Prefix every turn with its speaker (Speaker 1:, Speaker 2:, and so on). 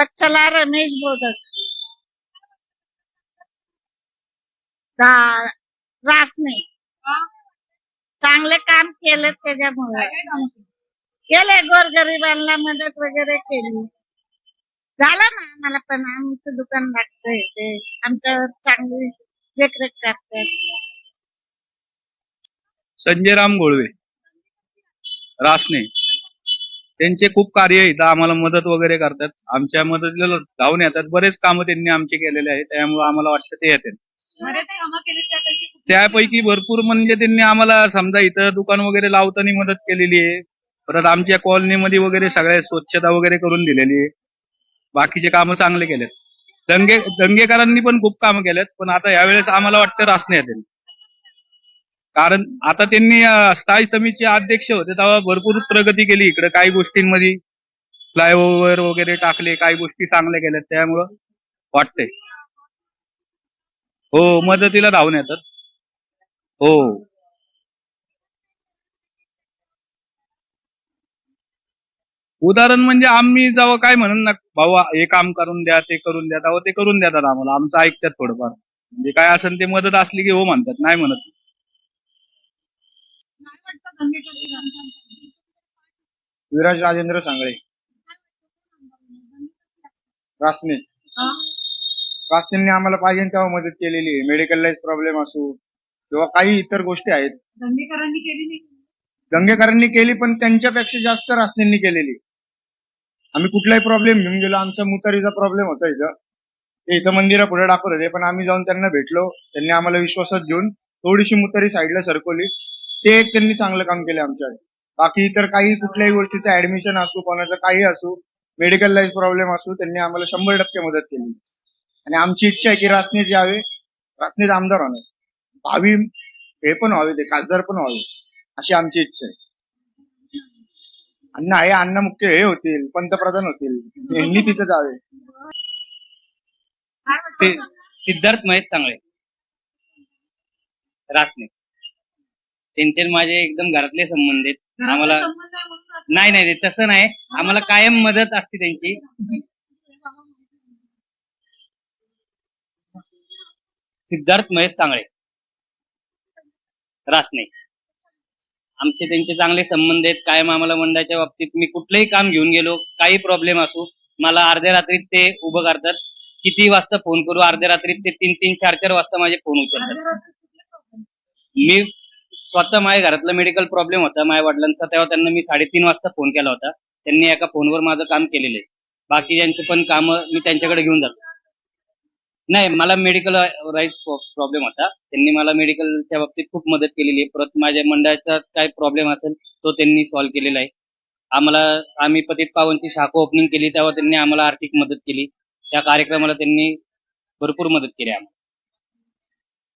Speaker 1: मला रमेश बोधक रासने चांगले काम केलं त्याच्यामुळे. केले गोरगरिबांना मदत वगैरे केली. झालं ना आम्हाला पण आमचं दुकान लागतंय ते. आमच्यावर चांगली देखरेख करतात.
Speaker 2: संजयराम गोळवे. रासने त्यांचे खूप कार्य आहे इथं आम्हाला मदत वगैरे करतात. आमच्या मदतीला धावून येतात. बरेच कामं त्यांनी आमचे केलेले आहेत. त्यामुळे आम्हाला वाटतं ते येतात?
Speaker 3: त्यापैकी
Speaker 2: भरपूर म्हणजे त्यांनी आम्हाला समजा इथं दुकान वगैरे लावताना मदत केलेली आहे. परत आमच्या कॉलनीमध्ये वगैरे सगळ्या स्वच्छता वगैरे करून दिलेली आहे. बाकीचे कामं चांगले केलेत. दंगे दंगेकरांनी पण खूप कामं केलेत. पण आता यावेळेस आम्हाला वाटतं रासने येतील. कारण आता त्यांनी स्थायी समितीचे अध्यक्ष होते तेव्हा भरपूर प्रगती केली इकडे काही गोष्टींमध्ये फ्लायओव्हर वगैरे टाकले काही गोष्टी चांगल्या केल्या त्यामुळं वाटतंय. हो मदतीला धावून येतात. हो. उदाहरण म्हणजे आम्ही जेव्हा काय म्हणून ना भाऊ हे काम करून द्या ते करून द्या तेव्हा ते करून देतात आम्हाला. आमचं ऐकतात थोडंफार. म्हणजे काय असेल ते मदत असली की हो म्हणतात नाही म्हणत
Speaker 3: काय वाटतं दंगेकर विधानसभा?
Speaker 4: विराज राजेंद्र सांगळे. रासने? रासनेंनी आम्हाला पाहिजे तेव्हा मदत केलेली आहे. मेडिकल लाईज प्रॉब्लेम असो किंवा काही इतर गोष्टी आहेत.
Speaker 3: दंगेकरांनी केली नाही.
Speaker 4: दंगेकरांनी केली पण त्यांच्यापेक्षा जास्त रासनेंनी केलेली आम्ही कुठलाही प्रॉब्लेम घेऊन गेलो. आमचा मुतारीचा प्रॉब्लेम होता इथं. ते इथं मंदिरा पुढे दाखवत होते. पण आम्ही जाऊन त्यांना भेटलो. त्यांनी आम्हाला विश्वासात घेऊन थोडीशी मुतारी साईडला सरकवली. ते एक त्यांनी चांगलं काम केलं आमच्याकडे. बाकी इतर काही कुठल्याही गोष्टीचं ऍडमिशन असू कोणाचं काही असू मेडिकल लाईज प्रॉब्लेम असू त्यांनी आम्हाला शंभर टक्के मदत केली. आणि आमची इच्छा आहे की रासनेच यावे. रासनेच आमदार होणार. भावी हे पण व्हावे ते खासदार पण व्हावे अशी आमची इच्छा आहे. अण्णा हे अण्णा मुख्य हे होतील पंतप्रधान होतील. यांनी तिथं जावे.
Speaker 5: ते सिद्धार्थ महेश सांगळे. रासने त्यांचे आणि माझे एकदम घरातले संबंध आहेत. आम्हाला नाही नाही तसं नाही. आम्हाला कायम मदत असते त्यांची. सिद्धार्थ महेश सांगळे. रासने. आमचे त्यांचे चांगले संबंध आहेत. कायम आम्हाला मंडळाच्या बाबतीत मी कुठलंही काम घेऊन गेलो काही प्रॉब्लेम असो मला अर्ध्या रात्रीत ते उभं करतात. किती वाजता फोन करू अर्ध्या रात्रीत ते तीन तीन चार चार वाजता माझे फोन उचलतात. मी स्वतः माझ्या घरातला मेडिकल प्रॉब्लेम होता माझ्या वडिलांचा. तेव्हा त्यांना मी साडेतीन वाजता फोन केला होता. त्यांनी एका फोनवर माझं काम केलेलं आहे. बाकी ज्यांचे पण काम मी त्यांच्याकडे घेऊन जातो. नाही मला मेडिकल राईज प्रॉब्लेम होता. त्यांनी मला मेडिकलच्या बाबतीत खूप मदत केलेली आहे. परत माझ्या मंडळाचा काय प्रॉब्लेम असेल तो त्यांनी सॉल्व्ह केलेला आहे. आम्हाला आम्ही पतित पावनची शाखा ओपनिंग केली तेव्हा त्यांनी आम्हाला आर्थिक मदत केली. त्या कार्यक्रमाला त्यांनी भरपूर मदत केली आम्हाला.